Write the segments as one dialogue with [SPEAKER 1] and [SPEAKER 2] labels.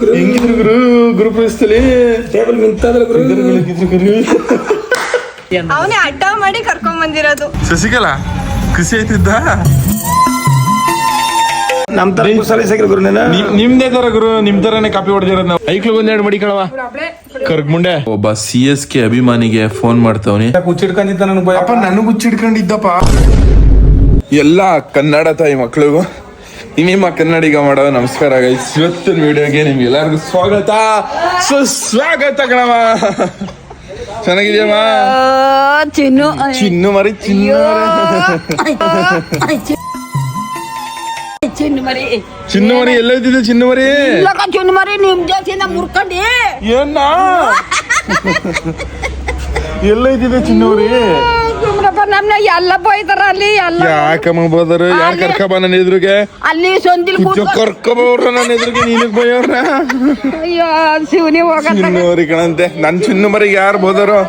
[SPEAKER 1] ಹೆಂಗಿದ್ರು ಗುರು? ಗುರು ಪ್ರವೇಶದಲ್ಲಿ
[SPEAKER 2] ಟೇಬಲ್ ಮಿಂತಾದ್ರೆ ಗುರು.
[SPEAKER 3] ಅವನೇ ಅಡ್ಡ ಮಾಡಿ ಕರ್ಕೊಂಡ್ ಬಂದಿರೋದು.
[SPEAKER 1] ಶಶಿಕಲಾ ಖುಷಿ ಆಯ್ತಿದ್ದ?
[SPEAKER 2] ನಮ್ ತರ ಗುರು ನೀನು?
[SPEAKER 1] ನಿಮ್ದೇ ತರ ಗುರು ನಿಮ್ ತರನೇ ಕಾಪಿ ಹೊಡೆದಿರೋದು ನಾವು. ಐಕ್ಳು ಒಂದೆರಡು ಮಡಿ ಕಣವ ಕರ್ಗ್ಮುಂಡೆ ಒಬ್ಬ ಸಿ ಎಸ್ ಕೆ ಅಭಿಮಾನಿಗೆ ಫೋನ್ ಮಾಡ್ತಾವನಿ.
[SPEAKER 2] ಹುಚ್ಚಿಡ್ಕೊಂಡಿದ್ದ ನನಗೆ
[SPEAKER 1] ಅಪ್ಪ ನನಗೂ ಹುಚ್ಚಿಡ್ಕೊಂಡಿದ್ದಪ್ಪ. ಎಲ್ಲ ಕನ್ನಡ ತಾಯಿ ಮಕ್ಳಿಗೂ. ನಿಮ್ಮ ಕನ್ನಡಿಗ ಮಾಡೋ ನಮಸ್ಕಾರ ಗೈಸ್ ಇವತ್ತಿನ ವಿಡಿಯೋಗೆ ನಿಮ್ಗೆ ಎಲ್ಲರಿಗೂ ಸ್ವಾಗತ. ಸುಸ್ವಾಗತ ಕಣವ ಚೆನ್ನಾಗಿದೆಯಮ್ಮ?
[SPEAKER 3] ಚಿನ್ನು.
[SPEAKER 1] ಚಿನ್ನು ಮರಿ ಚಿನ್ನು.
[SPEAKER 3] ಚಿನ್ನು ಮರಿ.
[SPEAKER 1] ಚಿನ್ನು ಮರಿ ಎಲ್ಲ ಇದ್ದಿದೆ ಚಿನ್ನು ಮರಿ?
[SPEAKER 3] ಚಿನ್ನು ಮರಿ ನಿಮ್ ಜಾತಿಯಿಂದ ಮುರ್ಕೊಂಡಿ.
[SPEAKER 1] ಏನ? ಎಲ್ಲ ಇದ್ದಿದೆ ಚಿನ್ನು ಮರಿ?
[SPEAKER 3] ಸುಮ್ರಪ್ಪ ನಮ್ನ ಎಲ್ಲ ಬೈತಾರ ಅಲ್ಲಿ ಎಲ್ಲ
[SPEAKER 1] ಯಾಕಮ್ಮ ಬೋದರು. ಯಾರು ಕರ್ಕಬ ನನ್ನ ಎದುರಿಗೆ?
[SPEAKER 3] ಅಲ್ಲಿ ಸಂದಿಲ್ ಕೂತ್
[SPEAKER 1] ಕರ್ಕಬೋರ ನನ್ನ ಎದುರಿಗೆ ನೀನಕ್ ಬೈಯೋರ್ನ
[SPEAKER 3] ಅಯ್ಯೋ ಶಿವನಿ ಹೋಗ
[SPEAKER 1] ಕಣಂತೆ ನನ್ನ ಚಿನ್ನು ಮರಿಗೆ ಯಾರು ಬೋದರು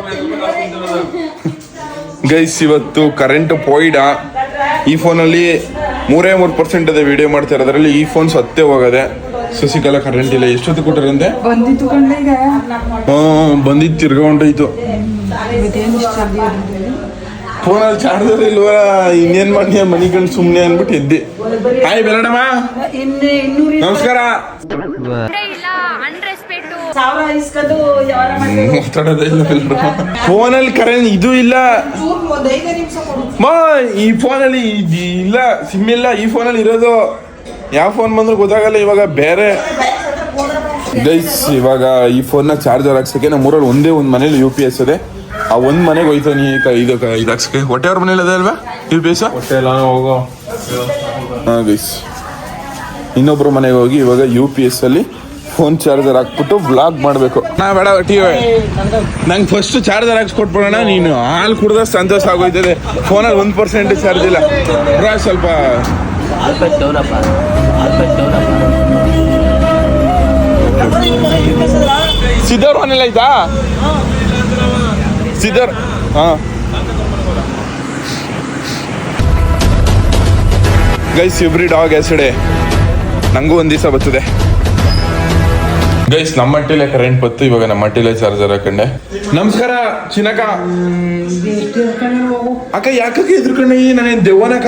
[SPEAKER 1] ಗೈಸ್ ಇವತ್ತು ಕರೆಂಟ್ ಪೋಯ್ಡ ಈ ಫೋನಲ್ಲಿ ಮೂರೇ ಮೂರು ಪರ್ಸೆಂಟ್ ಅದೇ ವಿಡಿಯೋ ಮಾಡ್ತಾ ಇರೋದ್ರಲ್ಲಿ ಈ ಫೋನ್ ಸತ್ತೇ ಹೋಗದೆ. ಸಸಿಕಾಲ ಕರೆಂಟ್ ಇಲ್ಲ. ಎಷ್ಟೊತ್ತು ಕೊಟ್ಟರಂತೆ
[SPEAKER 4] ಬಂದಿತ್ತು ತಿರ್ಗ ಈಗ
[SPEAKER 1] ಬಂದಿದ್ದು ತಿರ್ಗೊಂಡೋಯ್ತು ಫೋನಲ್ಲಿ ಚಾರ್ಜರ್ ಇಲ್ವಾ? ಇನ್ನೇನ್ ಮಾಡಿ ಮನಿ ಕಂಡು ಸುಮ್ನೆ ಅನ್ಬಿಟ್ಟು ಎದ್ದೆ. ಹಾಯ್
[SPEAKER 4] ಇನ್ನೂರು
[SPEAKER 1] ನಮಸ್ಕಾರ.
[SPEAKER 4] ಸಾವಿರ
[SPEAKER 1] ಅಲ್ಲಿ ಫೋನಲ್ಲಿ ಕರೆಂಟ್ ಇದು ಇಲ್ಲ. ಈ ಫೋನಲ್ಲಿ ಅಲ್ಲಿ ಇಲ್ಲ. ಸಿಮ್ ಇಲ್ಲ. ಈ ಫೋನಲ್ಲಿ ಇರೋದು. ಯಾವ ಫೋನ್ ಬಂದ್ರು ಗೊತ್ತಾಗಲ್ಲ ಇವಾಗ ಬೇರೆ. ಗೈಸ್ ಇವಾಗ ಈ ಫೋನ್ನ ಚಾರ್ಜರ್ ಹಾಕ್ಸಕ್ಕೆ ನಮ್ಮ ಊರಲ್ಲಿ ಒಂದೇ ಒಂದು ಮನೇಲಿ ಯು ಪಿ ಎಸ್ ಇದೆ. ಆ ಒಂದ್ ಮನೆಗೆ ಹೋಯ್ತು ನೀ ಕ- ಇದು ಕ- ಇದು ಹಾಕ್ಸಕ್ಕೆ ಹೊಟ್ಟೆಯವ್ರ ಮನೇಲಿ ಅದೇ ಅಲ್ವಾ? ಯು ಪಿ ಎಸ್
[SPEAKER 2] ಹೋಗೋ.
[SPEAKER 1] ಹಾಂ ಗೈಸ್ ಇನ್ನೊಬ್ರು ಮನೆಗೆ ಹೋಗಿ ಇವಾಗ ಯು ಪಿ ಎಸ್ ಅಲ್ಲಿ ಫೋನ್ ಚಾರ್ಜರ್ ಹಾಕ್ಬಿಟ್ಟು ಬ್ಲಾಗ್ ಮಾಡಬೇಕು. ನಾ ಬೇಡ ಟಿ ನಂಗೆ ಫಸ್ಟ್ ಚಾರ್ಜರ್ ಹಾಕ್ಸ್ಕೊಟ್ಬಿಡೋಣ ನೀನು ಹಾಲು ಕುಡ್ದ ಸಂತೋಷ ಆಗೋಯ್ತದೆ. ಫೋನಲ್ಲಿ ಒಂದು ಪರ್ಸೆಂಟ್ ಚಾರ್ಜ್ ಇಲ್ಲ. ಬ್ರಾ ಸ್ವಲ್ಪ ಸಿದ್ದರ್ ಮನೇಲಿ ಆಯ್ತಾ? ಸಿದ್ದರ್ ಹಾಂ. ಗೈಸ್ ಇಬ್ರಿ ಡಾಗ್ ಎಸ್ಡೆ ನನಗೂ ಒಂದು ದಿವಸ ಬರ್ತದೆ. ಗೈಸ್ ನಮ್ಮ ಮಟ್ಟಿಲೇ ಕರೆಂಟ್ ಬತ್ತು ಇವಾಗ ನಮ್ಮ ಮಟ್ಟಿಲೆ ಚಾರ್ಜರ್ ಹಾಕಂಡೆ. ನಮಸ್ಕಾರ ಚಿನ್ನಕ ಅಕ್ಕ ಯಾಕಕ್ಕೆ ಎದ್ರುಕೊಂಡೆ ನಾನೇನ್ ದೆವ್ವನಕ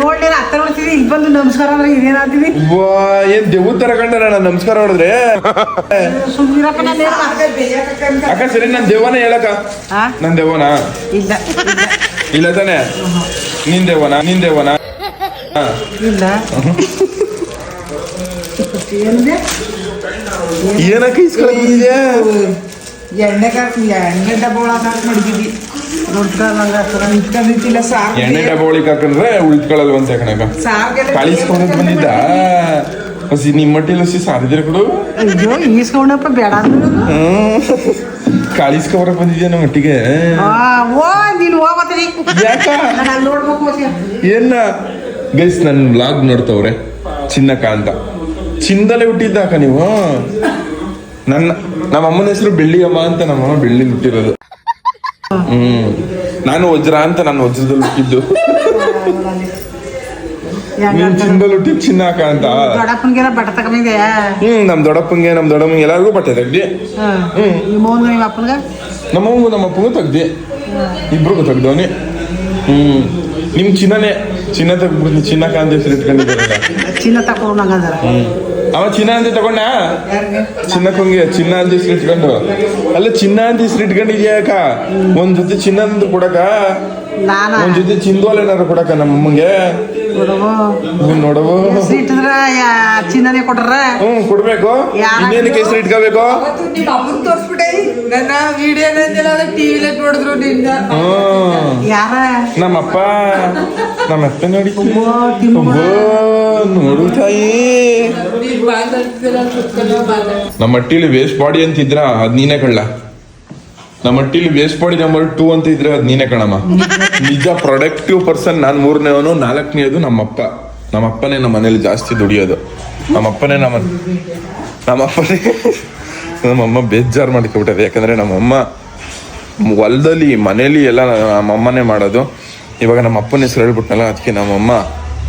[SPEAKER 4] ನೋಡ್ಲಿ ಹತ್ರ ನೋಡ್ತೀವಿ ಈಗ ಬಂದು ನಮಸ್ಕಾರ ಅಂದ್ರೆ ಇದೇನಾಗ್ತೀವಿ
[SPEAKER 1] ವಾ ಏನ್ ದೆವ್ವದ ತರ ಕಂಡ ನಾನು ನಮಸ್ಕಾರ ಹೊಡೆದ್ರೆ? ಅಕ್ಕ ಸರಿ ನನ್ ದೆವ್ವನ ಹೇಳಕ್ಕ? ನನ್ ದೆವ್ವನ
[SPEAKER 4] ಇಲ್ಲ
[SPEAKER 1] ಇಲ್ಲ ತಾನೆ? ನಿನ್ ದೆವ್ವನ ನಿನ್ ದೆವ್ವನ
[SPEAKER 4] ಇಲ್ಲ.
[SPEAKER 1] ಏನಕ್ಕ ಇಸ್ಕೊಳಕ್ಕಿದ್ಯಾ
[SPEAKER 4] ಎಣ್ಣೆ ಕಾಕ್ ಎಣ್ಣೆ ಡಬ್ಬ ಒಳಗೆ ಹಾಕಿ ಮಡಗಿದ್ವಿ ನೋಡ್ತಾ ನಂಗೆ ಹತ್ರ ನಿಂತ್ಕೊಂಡಿದ್ದಿಲ್ಲ ಸಾರ್
[SPEAKER 1] ಎಣ್ಣೆ ಡಬ್ಬ ಒಳಗೆ ಹಾಕಂದ್ರೆ ಉಳಿತ್ಕೊಳ್ಳಲ್ವಂತೆ ಕಣಕ
[SPEAKER 4] ಸಾರ್ಗೆಲ್ಲ
[SPEAKER 1] ಕಳಿಸ್ಕೊಂಡ್ ಬಂದಿದ್ದ? ಹಸಿ ನಿಮ್ಮ ಲಸಿ ಹಸಿ ಸಾರಿದ್ರೆ ಕೊಡು.
[SPEAKER 4] ಅಯ್ಯೋ ಈಸ್ಕೊಂಡಪ್ಪ ಬೇಡ ಅಂದ್ರು.
[SPEAKER 1] ಕಾಳಿಸ್ಕೊಬರಕ್ ಬಂದಿದ್ಯಾ ನಮ್ಮ ಮಟ್ಟಿಗೆ?
[SPEAKER 4] ಆ, ಓ ನೀನು ಹೋಗ್ಬತ್ತೀನಿ
[SPEAKER 1] ಯಾಕ?
[SPEAKER 4] ಅಂತ.
[SPEAKER 1] ಏನ ಗೈಸ್ ನನ್ನ ಬ್ಲಾಗ್ ನೋಡ್ತವ್ರೆ ಚಿನ್ನಕ ಅಂತ ಚಿನ್ನದಲ್ಲೇ ಹುಟ್ಟಿದ್ದಾಕ ನೀವು ನನ್ನ ನಮ್ಮ ಅಮ್ಮನ ಹೆಸರು ಬೆಳ್ಳಿ ಅಮ್ಮ ಅಂತ ನಮ್ಮ ಅಮ್ಮ ಬೆಳ್ಳಿ ಹುಟ್ಟಿರೋದು. ಹ್ಮ್. ನಾನು ವಜ್ರ ಅಂತ ನಾನು ವಜ್ರದಲ್ಲಿ ಹುಟ್ಟಿದ್ದು. ನೀನ್ ಚಿನ್ನದಲ್ಲಿ ಹುಟ್ಟಿದ್ ಚಿನ್ನಾಕ ಅಂತ?
[SPEAKER 4] ದೊಡ್ಡಪ್ಪನಿಗೆಲ್ಲ ಬಟ್ಟ ತಗೊಂಡಿದೆ
[SPEAKER 1] ಹ್ಮ್ ನಮ್ ದೊಡ್ಡಪ್ಪಂಗೆ ನಮ್ ದೊಡ್ಡಮ್ಮಂಗೆ ಎಲ್ಲಾರ್ಗೂ ಬಟ್ಟೆ ತೆಗ್ದಿ. ಹ್ಮ್.
[SPEAKER 4] ನಿಮ್ಮ
[SPEAKER 1] ನಮ್ಮವ್ಗೂ ನಮ್ಮ ಅಪ್ಪಗೂ ತೆಗ್ದಿ. ಇಬ್ರಿಗೂ ತೆಗ್ದವನಿ ಹ್ಮ್. ನಿಮ್ ಚಿನ್ನನೇ ಚಿನ್ನ ತೆಗ್ಬಿಟ್ಟು ಚಿನ್ನಕ ಅಂತ ಹೆಸರು ಇಟ್ಕೊಂಡಿದ್ದಾರೆ
[SPEAKER 4] ಚಿನ್ನ ತಕೊಂಡು
[SPEAKER 1] ಹ್ಮ್. ಅವ ಚಿನ್ನ ಅಂತ ತಗೊಂಡ?
[SPEAKER 4] ಚಿನ್ನ
[SPEAKER 1] ಕೊಂಗಿ ಚಿನ್ನ ಅಂತ ಹೆಸರು ಇಟ್ಕೊಂಡು ಅಲ್ಲ ಚಿನ್ನ ಅಂತ ಹೆಸರು ಇಟ್ಕೊಂಡಿದ್ಯಾಕ ಒಂದ್ ಜೊತೆ ಚಿನ್ನ ಅಂತ ಕೊಡಕ
[SPEAKER 4] ನಾನ?
[SPEAKER 1] ಒಂದ್ ಜೊತೆ ಚಿಂದೋಲ್ ಏನಾರು ಕೊಡಕ ನಮ್ಮ ಅಮ್ಮಂಗೆ? ಹ್ಮ್ ನೋಡವು?
[SPEAKER 4] ಇಟ್ಟಿದ್ರ ಚಿನ್ನನೇ ಕೊಟ್ರ?
[SPEAKER 1] ಹ್ಮ್ ಕೊಡ್ಬೇಕು. ಇನ್ನೇನು ಹೆಸರು ಇಟ್ಕೋಬೇಕು?
[SPEAKER 4] ನನ್ನ ವಿಡಿಯೋನೆಲ್ಲ ಟಿವಿಲೇ ನೋಡಿದ್ರು ನಿನ್ನ. ಯಾರ?
[SPEAKER 1] ನಮ್ಮಪ್ಪ ನಮ್ಮ ಅಪ್ಪ ನೋಡಿ. ನೋಡು ತಾಯಿ. ನಮ್ಮ ಅಟ್ಟಿಲಿ ವೇಸ್ಟ್ ಬಾಡಿ ಅಂತಿದ್ರ ಅದ್ ನೀನೇ ಕಳ್ಳ. ನಮ್ಮ till waste body number two ಅಂತ ಇದ್ರೆ ಅದ್ ನೀನೇ ಕಣಮ್ಮ. ನಿಜ ಪ್ರೊಡಕ್ಟಿವ್ ಪರ್ಸನ್ ನಾನ್ ಮೂರನೇವನು, ನಾಲ್ಕನೇದು ನಮ್ಮಪ್ಪ. ನಮ್ಮಪ್ಪನೇ ನಮ್ಮ ಮನೇಲಿ ಜಾಸ್ತಿ ದುಡಿಯೋದು. ನಮ್ಮಪ್ಪನೇ ನಮ್ಮ ನಮ್ಮಪ್ಪನೇ ನಮ್ಮಮ್ಮ ಬೇಜಾರು ಮಾಡ್ಕೊಬಿಟ್ಟದೆ ಯಾಕಂದ್ರೆ ನಮ್ಮಮ್ಮ ಹೊಲದಲ್ಲಿ, ಮನೇಲಿ ಎಲ್ಲ ನಮ್ಮಮ್ಮನೇ ಮಾಡೋದು. ಇವಾಗ ನಮ್ಮ ಅಪ್ಪನ ಹೆಸರು ಹೇಳ್ಬಿಟ್ನಲ್ಲ, ಅದಕ್ಕೆ ನಮ್ಮಮ್ಮ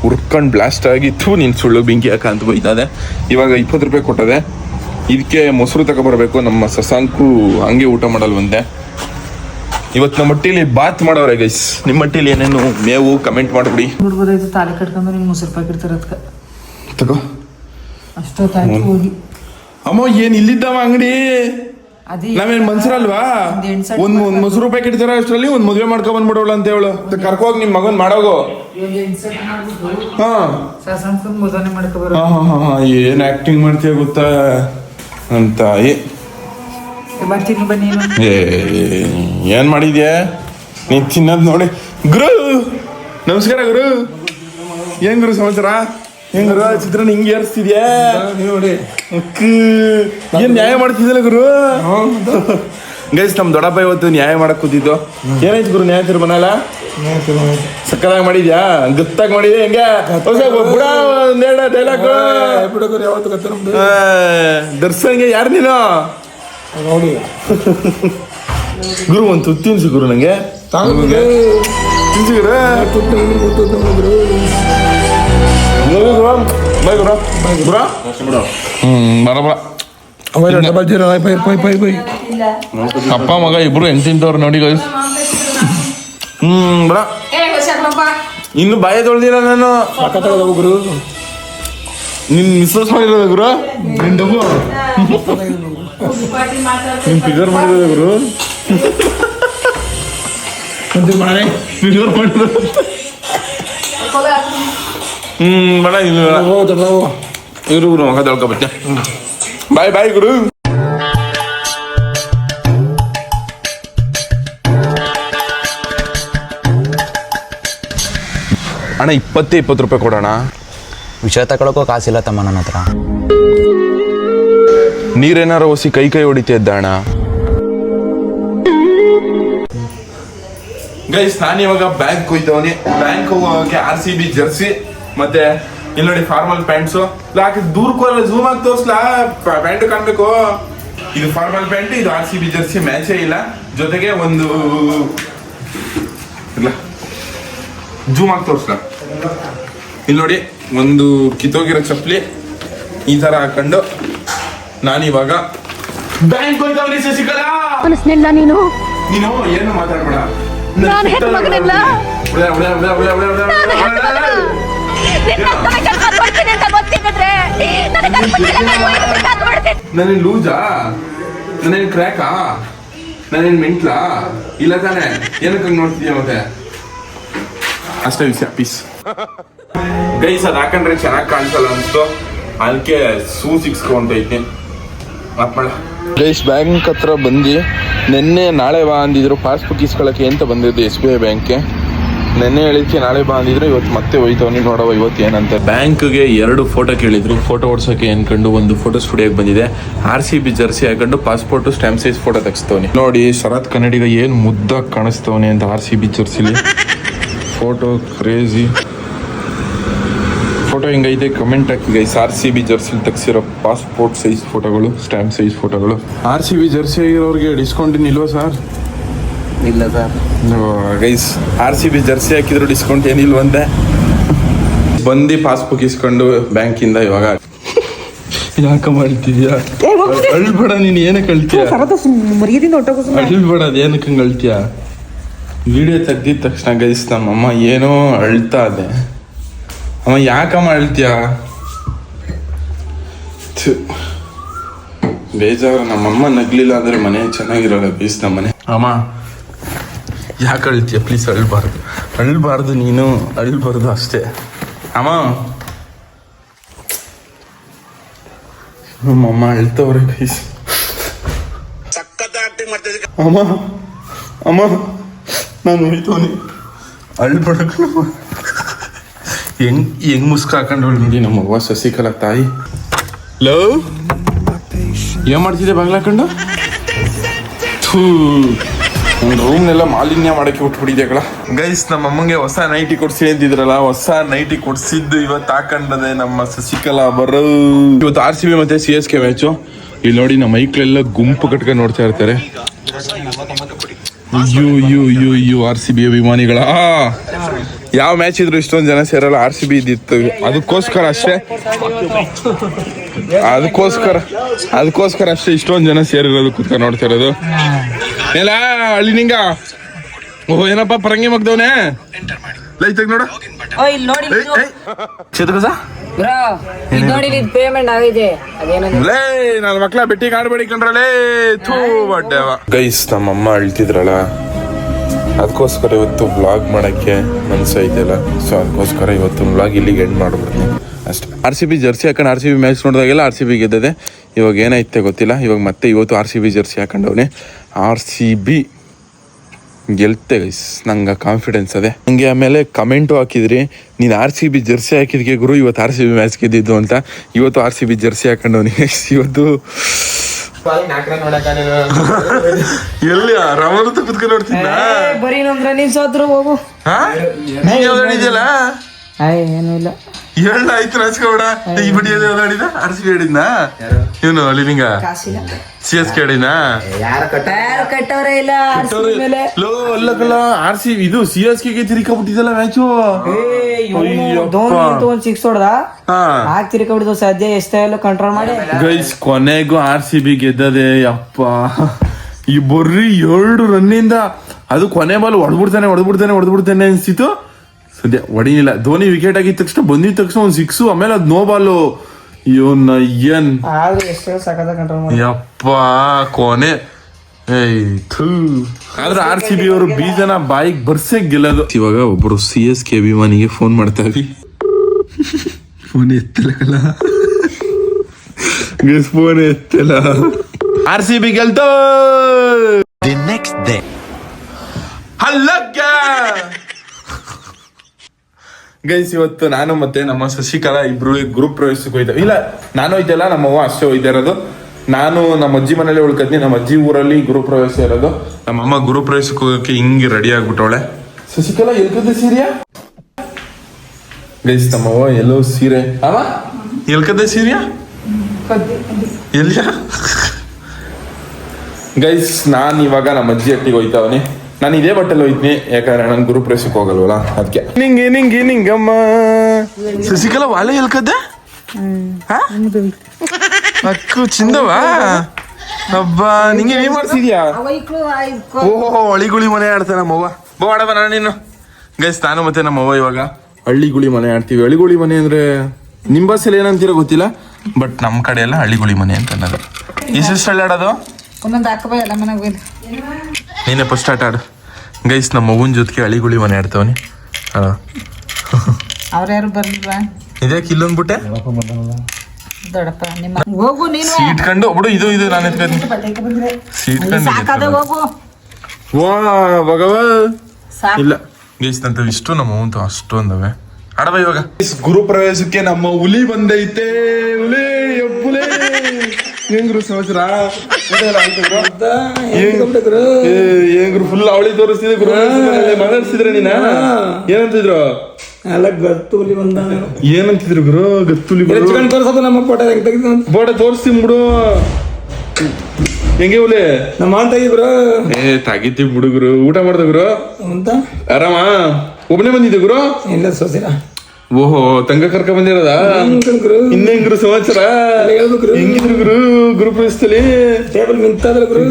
[SPEAKER 1] ಹುರ್ಕೊಂಡು ಬ್ಲಾಸ್ಟ್ ಆಗಿತ್ತು ನೀನು ಸುಳ್ಳು, ಬೆಂಕಿ ಹಾಕ ಅಂತ ಬೈತದೆ ಇವಾಗ ಇಪ್ಪತ್ತು ರೂಪಾಯಿ ಕೊಟ್ಟದೆ. ಇದಕ್ಕೆ ಮೊಸರು ತಗೊಬರ್ಬೇಕು. ನಮ್ಮ ಸಸಾಂಕು ಹಂಗೆ ಊಟ ಮಾಡಲ್ವಂತೆ. ಇವತ್ತು ನಮ್ಮ ಮಟ್ಟಿಲಿ ಬಾತ್ ಮಾಡೋರೆ ಗೈಸ್ ನಿಮ್ಮ ಮಟ್ಟಿಲಿ ಏನೇನು ಮೇವು ಕಮೆಂಟ್ ಮಾಡ್ಬಿಡಿ.
[SPEAKER 5] ನೋಡ್ಬೋದಾಯ್ತು ತಾಲೆ ಕಟ್ಕೊಂಡು ನಿಮ್ಗೆ ಮೊಸರು ಪ್ಯಾಕೆಟ್ ತರೋದ್ಕ.
[SPEAKER 1] ತಗೋ.
[SPEAKER 5] ಅಷ್ಟೊತ್ತಾಯ್ತು ಹೋಗಿ.
[SPEAKER 1] ಅಮ್ಮ ಏನ್ ಇಲ್ಲಿದ್ದಾವ ಅಂಗಡಿ? ನಾವೇನ್ ಮನ್ಸರಲ್ವಾ?
[SPEAKER 5] ಒಂದ್
[SPEAKER 1] ಒಂದ್ ಒಂದ್ ಮೊಸರು ಪ್ಯಾಕೆಟ್ ತರ ಅಷ್ಟರಲ್ಲಿ ಒಂದ್ ಮದ್ವೆ ಮಾಡ್ಕೊಂಡ್ ಬಂದ್ಬಿಡೋಳ ಅಂತ ಹೇಳು. ಕರ್ಕೋಗ್ ನಿಮ್ ಮಗನ್ ಮಾಡೋಗು. ಏನ್ ಆಕ್ಟಿಂಗ್ ಮಾಡ್ತೀಯ ಗೊತ್ತಾ? ಅಂತ ಏ
[SPEAKER 5] ಬರ್ತೀನಿ ಬನ್ನಿ
[SPEAKER 1] ಏ, ಏನ್ ಮಾಡಿದ್ಯಾ? ನೀ ತಿನ್ನದ್ ನೋಡಿ. ಗುರು! ನಮಸ್ಕಾರ ಗುರು. ಏನ್ ಗುರು ಸಮಾಚಾರ? ಏನ್ ಗುರು ಚಿತ್ರನ ಹಿಂಗೆ ಏರ್ಸ್ತಿದ್ಯಾ?
[SPEAKER 2] ನೋಡಿ.
[SPEAKER 1] ಏನ್ ನ್ಯಾಯ ಮಾಡ್ತಿದ್ದಲ್ಲ ಗುರು? ಗೈಸ್ ನಮ್ ದೊಡ್ಡಪ್ಪ ಇವತ್ತು ನ್ಯಾಯ ಮಾಡಕ್ ಕೂತಿದ್ದು. ಏನಾಯ್ತು ಗುರು ನ್ಯಾಯ ತೀರ್ಮಾನ ಸಕ್ಕದಾಗಿ ಮಾಡಿದ್ಯಾ? ಗತ್ತಾಗಿ ಮಾಡಿದ್ಯಾ ಹೆಂಗೆ? ಹೊಸ ಬುಡ ಒಂದೆರಡು ಡೈಲಾಗ್
[SPEAKER 2] ಬಿಡೋರು ಯಾವತ್ತು ಗೊತ್ತ ನಮ್ದು?
[SPEAKER 1] ದರ್ಶನ್ಗೆ ಯಾರು ನೀನು?
[SPEAKER 2] ನೋಡಿ.
[SPEAKER 1] ಗುರು ಒಂದು ತುತ್ತು ತಿನ್ಸು ಗುರು ನಂಗೆ.
[SPEAKER 2] ತಾಂಗ್ಗೆ
[SPEAKER 1] ತಿನ್ಸು ಗುರು.
[SPEAKER 2] ನಮ್ಗೆ
[SPEAKER 1] ಗುರು. ಬೈ ಗುರು. ಗುರು. ಹ್ಮ್ ಬರಬರ.
[SPEAKER 2] ಅವಾಗ double zero five five five five
[SPEAKER 1] ಅಪ್ಪ ಮಗ ಇಬ್ರು ಹೆಂಗ್ ತಿಂತವ್ರು ನೋಡಿ ಗೈಸ್. ಹ್ಮ್ ಬರ ಇನ್ನು ಬಾಯ ತೊಳ್ದಿಲ್ಲ ನಾನು.
[SPEAKER 2] ಗುರು
[SPEAKER 1] ನಿನ್ ಮಿಸ್ಸಸ್ ಮಾಡಿರೋದ ಗುರು? ನಿನ್ ಡಬ್ಬು ನಿನ್ ಫಿಗರ್ ಮಾಡಿರೋದ ಗುರು? ಫಿಗರ್ ಮಾಡಿರೋದು ಹ್ಮ್ ಬೇಡ ಬೇಡ
[SPEAKER 2] ನಾವು
[SPEAKER 1] ಇರು ಗುರು ಮಗ ತೊಳ್ಕೊ ಬತ್ತೆ ಬಾಯ್ ಬಾಯ್ ಗುರು. ಅಣ್ಣ ಇಪ್ಪತ್ತೇ ಇಪ್ಪತ್ತು ರೂಪಾಯಿ ಕೊಡೋಣ.
[SPEAKER 6] ವಿಷಯ ತಗೊಳಕ್ಕೋ ಕಾಸಿಲ್ಲ ತಮ್ಮ ನನ್ನ ಹತ್ರ.
[SPEAKER 1] ನೀರೇನಾರ ಒಸಿ ಕೈ ಕೈ ಹೊಡಿತಿದ್ದ ಅಣ್ಣ? ಗೈಸ್ ನಾನು ಇವಾಗ ಬ್ಯಾಂಕ್ ಹೋಯ್ತವನಿ. ಬ್ಯಾಂಕ್ ಹೋಗೋಕೆ ಆರ್ ಸಿ ಬಿ ಜರ್ಸಿ ಮತ್ತೆ ಇಲ್ಲಿ ನೋಡಿ ಫಾರ್ಮಲ್ ಪ್ಯಾಂಟ್ಸು ಯಾಕೆ ದೂರ ಜೂಮ್ ಆಗಿ ತೋರಿಸ್ಲಾ? ಪ್ಯಾಂಟ್ ಕಾಣ್ಬೇಕು. ಇದು ಫಾರ್ಮಲ್ ಪ್ಯಾಂಟ್ ಇದು ಆರ್ ಸಿ ಬಿ ಜರ್ಸಿ ಮ್ಯಾಚೇ ಇಲ್ಲ. ಜೊತೆಗೆ ಒಂದು ಇಲ್ಲ. ಜೂಮ್ ಆಗಿ ತೋರ್ಸ್ಲಾ? ಇಲ್ಲಿ ನೋಡಿ ಒಂದು ಕಿತ್ತೋಗಿರೋ ಚಪ್ಪಲಿ ಈ ತರ ಹಾಕೊಂಡು ನಾನಿವಾಗ ಬ್ಯಾಂಕ್ ಶಶಿಕಲಾ
[SPEAKER 3] ಮನಸ್ನಿಲ್ಲ ನೀನು?
[SPEAKER 1] ನೀನು ಏನು ಮಾತಾಡ್ಬೇಡ.
[SPEAKER 3] ನಾನ್.
[SPEAKER 1] ಉಳ್ಯ, ಉಳ್ಯ, ಉಳ್ಯ, ಉಳ್ಯ, ಉಳ್ಯ, ಉಳ್ಯ.
[SPEAKER 3] ನಿನ್ನ ಅಂತ ಗೊತ್ತಿದ್ರೆ
[SPEAKER 1] ನಾನೇನ್ ಲೂಜಾ ನಾನೇನ್ ಕ್ರ್ಯಾಕಾ? ನಾನೇನ್ ಮೆಂಟ್ಲಾ? ಇಲ್ಲ ತಾನೆ? ಏನಕ್ಕೆ ಹಂಗ್ ನೋಡ್ತಿದ್ಯಾ ಮತ್ತೆ? ಅಷ್ಟೇ ವಿಷಯ ಪೀಸ್ ಗೈಸ್ ಅದು ಹಾಕೊಂಡ್ರೆ ಚೆನ್ನಾಗಿ ಕಾಣಿಸಲ್ಲ ಅನ್ಸ್ತು. ಅದಕ್ಕೆ ಸೂ ಸಿಕ್ಸ್ಕೊಂಡೈತಿ ಮಾಡ. ಗೈಸ್ ಬ್ಯಾಂಕ್ ಹತ್ರ ಬಂದು ನಿನ್ನೆ ನಾಳೆ ಬಾ ಅಂದಿದ್ರು. ಪಾಸ್ಬುಕ್ ಇಸ್ಕೊಳಕ್ಕೆ ಅಂತ ಬಂದಿದ್ದು ಎಸ್ ಬಿ ಐ ಬ್ಯಾಂಕ್ಗೆ ನೆನ್ನೆ ಹೇಳಿದ್ಕೆ ನಾಳೆ ಬಾ ಅಂದಿದ್ರು. ಇವತ್ತು ಮತ್ತೆ ಹೋಯ್ತವನಿ ನೋಡವ ಇವತ್ತು ಏನಂತ. ಬ್ಯಾಂಕ್ಗೆ ಎರಡು ಫೋಟೋ ಕೇಳಿದ್ರು. ಫೋಟೋ ಓಡ್ಸೋಕೆ ಅನ್ಕೊಂಡು ಒಂದು ಫೋಟೋ ಸ್ಟುಡಿಯೋಗೆ ಬಂದಿದೆ. ಆರ್ ಸಿ ಬಿ ಜರ್ಸಿ ಹಾಕೊಂಡು ಪಾಸ್ಪೋರ್ಟ್ ಸ್ಟ್ಯಾಂಪ್ ಸೈಜ್ ಫೋಟೋ ತೆಗಿಸ್ತವನಿ. ನೋಡಿ ಶರತ್ ಕನ್ನಡಿಗ ಏನು ಮುದ್ದಾಗಿ ಕಾಣಿಸ್ತವನಿ ಅಂತ ಆರ್ ಸಿ ಬಿ ಜರ್ಸಿಲಿ ಫೋಟೋ ಕ್ರೇಜಿ ಫೋಟೋ ಹಿಂಗೈತೆ ಕಮೆಂಟ್ ಹಾಕಿ guys R C B jersey ತೆಗ್ಸಿರೋ passport size ಫೋಟೋಗಳು ಸ್ಟ್ಯಾಂಪ್ ಸೈಜ್ ಫೋಟೋಗಳು. ಆರ್ ಸಿ ಬಿ ಜರ್ಸಿ ಆಗಿರೋರಿಗೆ ಡಿಸ್ಕೌಂಟ್ ಏನಿಲ್ವಾ ಸರ್
[SPEAKER 6] ಇಲ್ಲ sir
[SPEAKER 1] guys R C B jersey ಹಾಕಿದ್ರು ಡಿಸ್ಕೌಂಟ್ ಏನಿಲ್ವಂತೆ ಬಂದು ಪಾಸ್ಬುಕ್ ಇಸ್ಕೊಂಡು ಬ್ಯಾಂಕಿಂದ ಇವಾಗ. ಯಾಕೆ ಮಾಡ್ತಿದ್ಯಾ? ಅಳ್ಬೇಡ ನೀನು ಏನಕ್ಕೆ ಅಳ್ತೀಯ ಅಳ್ಬೇಡ ಏನಕ್ಕೆ ಹಂಗೆ ಅಳ್ತೀಯ ವಿಡಿಯೋ ತೆಗ್ದಿದ ತಕ್ಷಣ ಗೈಸ್ ನಮ್ಮಮ್ಮ ಏನೋ ಅಳ್ತಾ ಇದೆ. ಅಮ್ಮ ಯಾಕಮ್ಮ ಮಾಡ್ತೀಯ. ಬೇಜಾರು, ನಮ್ಮಮ್ಮ ನಗ್ಲಿಲ್ಲ ಅಂದ್ರೆ ಮನೆ ಚೆನ್ನಾಗಿರಲ್ಲ ನಮ್ಮ ಮನೆ. ಅಮ್ಮ, ಯಾಕೆ ಅಳ್ತೀಯ? ಪ್ಲೀಸ್ ಅಳ್ಬಾರ್ದು. ಅಳ್ಬಾರ್ದು ನೀನು, ಅಳ್ಬಾರ್ದು ಅಷ್ಟೇ. ಅಮ್ಮ. ನಮ್ಮಮ್ಮ ಅಳ್ತವ್ರೆ ಪ್ಲೀಸ್ ಅಮ್ಮ ಅಮ್ಮ, ನಾನು ಹೋಯ್ತವನಿ ಅಳ್ಬಡಕ ಹೆಂಗ್ ಹೆಂಗ್ ಮುಸ್ಕ ಹಾಕೊಂಡು ನೋಡಿ ನಮ್ಮ ಅವ್ವ ಸಸಿಕಲ ತಾಯಿ. ಲವ್ ಏನ್ ಮಾಡ್ತಿದ್ದೆ ಥೂ ರೂಮ್ನೆಲ್ಲ ಮಾಲಿನ್ಯ ಮಾಡಕ್ಕೆ ಬಿಟ್ಬಿಟ್ಟಿದ್ದೆ ಕಳ. ಗೈಸ್ ನಮ್ಮ ಅಮ್ಮಂಗೆ ಹೊಸ ನೈಟಿ ಕೊಡ್ಸಿ ಅಂತಿದ್ರಲ್ಲ ಹೊಸ ನೈಟಿ ಕೊಡ್ಸಿದ್ದು ಇವತ್ತು ಹಾಕೊಂಡದೆ ನಮ್ಮ ಸಸಿಕಲಾ ಬರೋ ಇವತ್ತು ಆರ್ ಸಿ ಬಿ ಮತ್ತೆ ಸಿ ಎಸ್ ಕೆ ಮ್ಯಾಚು ಇಲ್ಲಿ ನೋಡಿ ನಮ್ಮ ಮೈಕ್ಳೆಲ್ಲ ಗುಂಪು ಕಟ್ಕೊಂಡು ನೋಡ್ತಾ ಇರ್ತಾರೆ. ಯು ಯು ಯು ಯು ಆರ್ ಸಿ ಬಿ ಅಭಿಮಾನಿಗಳ. ಯಾವ ಮ್ಯಾಚ್ ಇದ್ರು ಇಷ್ಟೊಂದು ಜನ ಸೇರಲ್ಲ ಆರ್ ಸಿ ಬಿ ಇದ್ದಿತ್ತು. ಅದಕ್ಕೋಸ್ಕರ ಅಷ್ಟೇ. ಅದಕ್ಕೋಸ್ಕರ ಅದಕ್ಕೋಸ್ಕರ ಅಷ್ಟೇ ಇಷ್ಟೊಂದು ಜನ ಸೇರಿರೋದು ಕುತ್ಕೊಂಡು ನೋಡ್ತಾ ಇರೋದು. ಎಲ್ಲ ಹಳ್ಳಿ ನಿಂಗ ಓಹ್ ಏನಪ್ಪ ಪರಂಗಿ ಮಗ್ದವನೇ? ಲೈಟ್ ತೆಗ್ ನೋಡು.
[SPEAKER 5] ಇಲ್ಲಿ ನೋಡಿ
[SPEAKER 1] ಚೇತಕಸ
[SPEAKER 5] ಬ್ರೋ ಇದು ನೋಡಿ ಪೇಮೆಂಟ್ ಆಗಿದೆ. ಅದೇನದು?
[SPEAKER 1] ಲೇ ನನ್ನ ಮಕ್ಳ ಬೆಟ್ಟಿ ಕಾಡ್ಬೇಡಿ ಕಂಡ್ರಲೇ ಥೂ ಬಡ್ಡೆವ. ಗೈಸ್ ನಮ್ಮಮ್ಮ ಅಳ್ತಿದ್ರಲ್ಲ. ಅದಕ್ಕೋಸ್ಕರ ಇವತ್ತು ಬ್ಲಾಗ್ ಮಾಡೋಕ್ಕೆ ಮನಸ್ಸು ಐತೆಲ್ಲ. ಸೊ ಅದಕ್ಕೋಸ್ಕರ ಇವತ್ತು ಬ್ಲಾಗ್ ಇಲ್ಲಿಗೆ ಎಂಡ್ ಮಾಡ್ಬಿಡ್ತೀನಿ. ಅಷ್ಟೇ. ಆರ್ ಸಿ ಬಿ ಜರ್ಸಿ ಹಾಕೊಂಡು ಆರ್ ಸಿ ಬಿ ಮ್ಯಾಚ್ ನೋಡಿದಾಗೆಲ್ಲ ಆರ್ ಸಿ ಬಿ ಗೆದ್ದದೆ ಇವಾಗ ಏನಾಯ್ತೆ ಗೊತ್ತಿಲ್ಲ. ಇವಾಗ ಮತ್ತೆ ಇವತ್ತು ಆರ್ ಸಿ ಬಿ ಜರ್ಸಿ ಹಾಕೊಂಡವನೇ. ಆರ್ ಸಿ ಬಿ ಗೆಲ್ತೆ ಗೈಸ್ ನಂಗೆ ಕಾನ್ಫಿಡೆನ್ಸ್ ಅದೇ. ನನಗೆ ಆಮೇಲೆ ಕಮೆಂಟು ಹಾಕಿದ್ರಿ. ನೀನು ಆರ್ ಸಿ ಬಿ ಜರ್ಸಿ ಹಾಕಿದ್ಗೆ ಗುರು, ಇವತ್ತು ಆರ್ ಸಿ ಬಿ ಮ್ಯಾಚ್ ಗೆದ್ದಿದ್ದು ಅಂತ. ಇವತ್ತು ಆರ್ ಸಿ ಬಿ ಜರ್ಸಿ ಹಾಕೊಂಡವನಿ ಇವತ್ತು ಎಲ್ಲಿ ರಾಮನತ ಕುತ್ಕೊಂಡು ನೋಡ್ತಿದ್ದ
[SPEAKER 5] ಬರೀ ನಂದ್ರ ನೀನ್ ಸೋತ್ರ ಹೋಗು.
[SPEAKER 1] ಹಾ? ಯಾವ್ದು ಹಿಡಿದ್ಯಲ್ಲ
[SPEAKER 5] ಆಯ್ ಏನು ಇಲ್ಲ.
[SPEAKER 1] ಹೇಳ ಆಯ್ತು ರಾಜ್ಕೌಡ? ಈ ಬಡಿ ಯಾವ್ದು ಆಡಿದ ಆರ್ ಸಿ ಬಿ ಆಡಿದ್ನ ಇವನು ಲಿವಿಂಗ
[SPEAKER 5] ಕಾಸಿಲ್ಲ
[SPEAKER 1] ಸಿ ಎಸ್ ಕೆ ಆಡಿನ
[SPEAKER 5] ಕಟ್ಟವರೇ ಇಲ್ಲ
[SPEAKER 1] ಆರ್ ಸಿ ಇದು ಸಿ ಎಸ್ ಕೆ ಮ್ಯಾಚು
[SPEAKER 5] ಒಂದ್ ಸಿಕ್ಸ್ ಹೊಡ್ದ? ಸದ್ಯ ಎಷ್ಟೇ ಎಲ್ಲ ಕಂಟ್ರೋಲ್ ಮಾಡಿ.
[SPEAKER 1] ಗೈಸ್ ಕೊನೆಗೂ ಆರ್ ಸಿ ಬಿ ಗೆದ್ದದೆ ಅಪ್ಪ ಈ ಬರ್ರಿ ಎರಡು ರನ್ನಿಂದ ಅದು ಕೊನೆ ಬಾಲ್ ಹೊಡ್ಬಿಡ್ತಾನೆ ಹೊಡ್ಬಿಡ್ತಾನೆ ಹೊಡ್ಬಿಡ್ತಾನೆ ಅನ್ಸಿತ್ತು ಸದ್ಯ ಹೊಡಿಲಿಲ್ಲ ಧೋನಿ ವಿಕೆಟ್ ಆಗಿದ ತಕ್ಷಣ ಬಂದಿದ ತಕ್ಷಣ ಒಂದು ಸಿಕ್ಸು ಆಮೇಲೆ ಅದು ನೋ ಬಾಲು ಇವನ್ನ ಏನ್
[SPEAKER 5] ಆದ್ರೆ ಎಷ್ಟೇ ಸಕದ ಕಂಟ್ರೋಲ್ ಮಾಡಿ
[SPEAKER 1] ಯಪ್ಪ ಕೊನೆ. ಏಯ್ ಥೂ. ಆದ್ರೆ ಆರ್ ಸಿ ಬಿ ಅವರು ಬೀಜನ ಬಾಯಿಗೆ ಬರ್ಸೇ ಗೆಲ್ಲೋದು. ಇವಾಗ ಒಬ್ರು ಸಿ ಎಸ್ ಕೆ ಅಭಿಮಾನಿಗೆ ಫೋನ್ ಮಾಡ್ತಾ ಇದ್ವಿ. ಫೋನ್ ಎತ್ತಲ್ಲ ಫೋನ್ ಎತ್ತಲ್ಲ ಆರ್ ಸಿ ಬಿ ಗೆಲ್ತೋ.
[SPEAKER 7] ದಿ ನೆಕ್ಸ್ಟ್ ಡೇ
[SPEAKER 1] ಹಲ್ಲಕ್ಕ. ಗೈಸ್, ಇವತ್ತು ನಾನು ಮತ್ತೆ ನಮ್ಮ ಶಶಿಕಲಾ ಇಬ್ರು ಗ್ರೂಪ್ ಪ್ರವೇಶಕ್ಕೆ ಹೋಯ್ತಾ ಇಲ್ಲ, ನಾನು ಇದೆಲ್ಲ ನಮ್ಮ ಅವ್ವ ಅಷ್ಟೇ ಹೋಯ್ತಾ ಇರೋದು. ನಾನು ನಮ್ಮ ಅಜ್ಜಿ ಮನೇಲಿ ಉಳ್ಕತ್ನಿ ನಮ್ಮ ಅಜ್ಜಿ ಊರಲ್ಲಿ ಗ್ರೂಪ್ ಪ್ರವೇಶ ಇರೋದು. ನಮ್ಮ ಅಮ್ಮ ಗ್ರೂಪ್ ಪ್ರವೇಶಕ್ಕೆ ಹೋಗೋಕೆ ಹಿಂಗೆ ರೆಡಿ ಆಗ್ಬಿಟ್ಟವಳೆ. ಶಶಿಕಲಾ ಎಲ್ಕದ ಸೀರೆಯಾ ಗೈಸ್, ನಮ್ಮವ್ವ ಎಲ್ಲೋ ಸೀರೆ ಅವ? ಎಲ್ಕದ ಸೀರೆಯಾ ಎಲ್ಲ ಗೈಸ್, ನಾನು ಇವಾಗ ನಮ್ಮ ಅಜ್ಜಿ ಅಟ್ಟಿಗೆ ಹೋಯ್ತಾವನಿ ನಾನು ಇದೇ ಬಟ್ಟೆ ಹೋಯ್ತೀನಿ ಯಾಕಂದ್ರೆ ನಾನು ಗುರು ಪ್ರೇಸಕ್ಕೆ ಹೋಗಲ್ವಲ್ಲ ಅದಕ್ಕೆ ನಿಂಗೆ ನಿಂಗೆ ನಿಂಗಮ್ಮ. ಶಶಿಕಲಾ ವಾಲೆ ಎಲ್ಕದ್ದೆ? ಹಾ? ಅಕ್ಕು ಚಿಂದವಾ? ಹಬ್ಬ ನಿಂಗೆ ಏನ್ ಮಾಡ್ತಿದ್ಯಾ ಓಹೋ ಹಳಿಗುಳಿ ಮನೆ ಆಡ್ತಾನೆ ನಮ್ಮವ್ವ. ಬೋ ಆಡವ ನಾನು ನೀನು. ಗೈಸ್ ನಾನು ಮತ್ತೆ ನಮ್ಮವ್ವ ಇವಾಗ. ಹಳ್ಳಿಗುಳಿ ಮನೆ ಆಡ್ತೀವಿ. ಹಳ್ಳಿಗುಳಿ ಮನೆ ಅಂದ್ರೆ ನಿಮ್ ಬಸ್ಸಲ್ಲಿ ಏನಂತೀರ ಗೊತ್ತಿಲ್ಲ ಬಟ್ ನಮ್ಮ ಕಡೆ ಎಲ್ಲ ಹಳ್ಳಿಗುಳಿ ಮನೆ ಅಂತ ಅನ್ನೋದು. ಈ ಸಿಸ್ಟಲ್ಲಿ ಆಡೋದು?
[SPEAKER 5] ಒಂದೊಂದು ಹಾಕಬ ಎಲ್ಲ ಮನೆಗೆ ನೀನೇ
[SPEAKER 1] ನೀನೆ ಫಸ್ಟ್ ಆಟ ಆಡು. ಗೈಸ್ ನಮ್ಮ ಮಗುನ ಜೊತೆಗೆ ಅಳಿಗುಳಿ ಮನೆ ಆಡ್ತಾವನಿ. ಅಲ್ಲ
[SPEAKER 5] ಅವ್ರ್ಯಾರು ಬರ್ಲಿಲ್ವಾ?
[SPEAKER 1] ಇದೇ ಇಲ್ಲೊಂದು ಬಿಟ್ಟೆ?
[SPEAKER 5] ದೊಡ್ಡಪ್ಪ ನಿಮ್ಮ ಹೋಗು ನೀನು.
[SPEAKER 1] ಸೀಟ್ ಕಂಡು ಬಿಡು ಇದು ಇದು ನಾನು ಸೀಟ್
[SPEAKER 5] ಸಾಕಾದ
[SPEAKER 1] ಕಂಡು
[SPEAKER 5] ಹೋಗು.
[SPEAKER 1] ವಾ ಭಗವ.
[SPEAKER 5] ಸಾಕು.
[SPEAKER 1] ಇಲ್ಲ. ಗೈಸ್ ನಂತ ಇಷ್ಟು ನಮ್ಮ ಅವಂತು ಅಷ್ಟೊಂದವೆ ಆಡವ ಇವಾಗ. ಗುರು ಪ್ರವೇಶಕ್ಕೆ ನಮ್ಮ ಹುಲಿ ಬಂದೈತೆ. ಹುಲಿ ಎಬ್ಬುಲಿ ಹೆಂಗ್ರು ಫುಲ್ ಅವಳಿ ತೋರಿಸ್ತಿದ್ರು ಗುರು. ಮಾತಾಡ್ಸಿದ್ರೆ ನೀನ? ಏನಂತಿದ್ರು?
[SPEAKER 2] ಎಲ್ಲ ಗತ್ತುಲಿ ಬಂದ
[SPEAKER 1] ಏನಂತಿದ್ರು ಗುರು? ಗತ್ತುಲಿ
[SPEAKER 2] ತೋರ್ಸೋದು ನಮ್ಮ ಫೋಟೋ ಹೆಂಗ್ ತೆಗ್ದು
[SPEAKER 1] ತೋರಿಸ್ತೀನಿ ಬಿಡು ಹೆಂಗೆ ಹುಲಿ?
[SPEAKER 2] ನಮ್ಮ ಅಂತ ಇದ್ರು
[SPEAKER 1] ಏ ತಾಗಿತ್ತಿ ಹುಡುಗರು ಊಟ ಮಾಡ್ದ ಗುರು?
[SPEAKER 2] ಅಂತ
[SPEAKER 1] ಆರಾಮ? ಒಬ್ಬನೇ ಬಂದಿದ್ದೆ ಗುರು?
[SPEAKER 2] ಇಲ್ಲ ಸೋಸಿರ.
[SPEAKER 1] ಓಹೋ ತಂಗ ಕರ್ಕ ಬಂದಿರದ?
[SPEAKER 2] ಗುರು?
[SPEAKER 1] ಇನ್ನೇನ್ ಸಮಾಚಾರ?
[SPEAKER 2] ಗುರು.
[SPEAKER 1] ಹೆಂಗಿದ್ರು ಗುರು ಗುರು ಪ್ರವೇಶದಲ್ಲಿ
[SPEAKER 2] ಟೇಬಲ್ ಮಿಂತಾದ್ರ ಗುರು.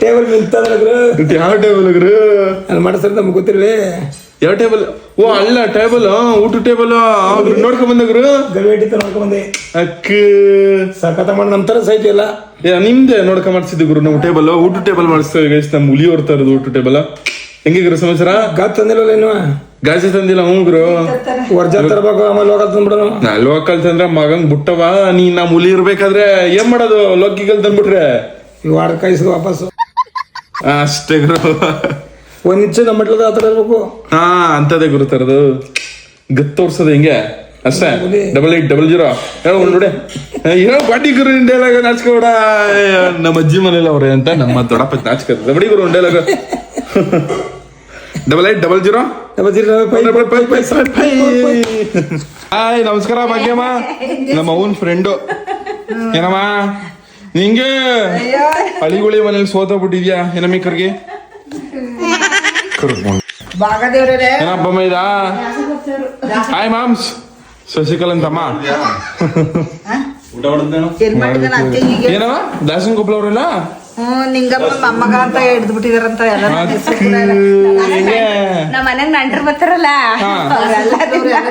[SPEAKER 2] ಟೇಬಲ್ ಮಿಂತಾದ್ರ ಗುರು.
[SPEAKER 1] ಯಾವ ಟೇಬಲ್ ಗುರು?
[SPEAKER 2] ಅಲ್ಲಿ ಮಾಡಿಸ್ತಾರೆ ನಮ್ಗೆ ಗೊತ್ತಿರಲಿ.
[SPEAKER 1] ಯಾವ ಟೇಬಲ್? ಓ ಅಲ್ಲ ಟೇಬಲ್ ಊಟ ಟೇಬಲ್ ನೋಡ್ಕೊಂಡ್ ಬಂದ ಗುರು.
[SPEAKER 2] ಗಲ್ವೇಟಿತ ನೋಡ್ಕೊಂಡ್ ಬಂದೆ.
[SPEAKER 1] ಅಕ್ಕ.
[SPEAKER 2] ಸಖತ ಮಾಡ ನಂತರ ತರ ಸೈಟ್ ಇಲ್ಲ.
[SPEAKER 1] ಏ, ನಿಮ್ದೆ ನೋಡ್ಕೊಂಡ್ ಮಾಡ್ಸಿದ್ದು ಗುರು ನಾವು ಟೇಬಲ್ ಊಟ ಟೇಬಲ್ ಮಾಡಿಸ್ತೇವೆ ಗೈಸ್ ನಮ್ ಹುಲಿ ಹೊರ್ತಾ ಇರೋದು ಊಟ ಟೇಬಲ್. ಹೆಂಗೆ ಗುರು ಸಮಾಚಾರ?
[SPEAKER 2] ಗಾತ್ ತಂದಿಲ್ಲ ಇನ್ನು?
[SPEAKER 1] ಗಾಜಿ ತಂದಿಲ್ಲ ಹ್ಞೂ ಗುರು.
[SPEAKER 2] ವರ್ಜಾ ತರಬೇಕು ಆಮೇಲೆ ಹೋಗಲ್ ನಾ
[SPEAKER 1] ಲೋಕಲ್ ತಂದ್ರ ಮಗಂಗ್ ಬಿಟ್ಟವ ನೀ ನಮ್ ಹುಲಿ ಇರ್ಬೇಕಾದ್ರೆ ಏನ್ ಮಾಡೋದು? ಲೋಕಿಗಲ್ ತಂದ್ಬಿಟ್ರೆ.
[SPEAKER 2] ಈ ವಾರ ಕಾಯಿಸ್ದು ವಾಪಸ್.
[SPEAKER 1] ಅಷ್ಟೇ ಗುರು.
[SPEAKER 2] ಒಂದ್ ಇಂಚು ನಮ್ಮ ಮಟ್ಲದ ಆತರ ಇರ್ಬೇಕು.
[SPEAKER 1] ಹಾ ಅಂತದೇ ಗುರು ತರದು. ಗತ್ ತೋರ್ಸೋದು ಹಿಂಗೆ? ಅಷ್ಟೇ? ಡಬಲ್ ಏಟ್ ಡಬಲ್ ಜೀರೋ ಹೇಳ ನೋಡಿ. ಏನೋ ಬಾಡಿ ಗುರು ಡೈಲಾಗ ನಾಚ್ಕೋಡ ನಮ್ಮ ಅಜ್ಜಿ ಮನೇಲಿ ಅವ್ರೆ ಅಂತ ನಮ್ಮ ದೊಡ್ಡಪ್ಪ ನಾಚ್ಕದ ಬಡಿ ಗುರು dialogue double eight double zero
[SPEAKER 2] double zero
[SPEAKER 1] hi ನಮಸ್ಕಾರ ಭಾಗ್ಯಮ್ಮ. ನಮ್ಮ ಅವನ್ ಫ್ರೆಂಡು ಏನಮ್ಮ? ನಿಂಗೆ? ಹಳಿಗುಳಿ ಮನೇಲಿ ಸೋತೋಗ್ಬಿಟ್ಟಿದ್ಯಾ ಏನಮ್ಮ ಕರ್ಗೆ? ಏನಪ್ಪ ಮೈದಾ ಹಾಯ್ ಮಾಮ್ಸ್ ಶಶಿಕಲನ್ ತಮ್ಮ
[SPEAKER 4] ಏನಮ್ಮ?
[SPEAKER 1] ಏನವ ದಾಸನ್ ಕೊಪ್ಪಳ ಅವ್ರಲ್ಲ
[SPEAKER 4] ನಿಂಗಮ್ಮ ಮೊಮ್ಮಗ ಅಂತ ಹಿಡ್ದು ಬಿಟ್ಟಿದಾರಂತ ಎಲ್ಲ
[SPEAKER 3] ನಮ್ಮ ಮನೆಗ್ ನಂಟ್ರು ಬರ್ತಾರಲ್ಲ.
[SPEAKER 4] ಅವ್ರೆಲ್ಲ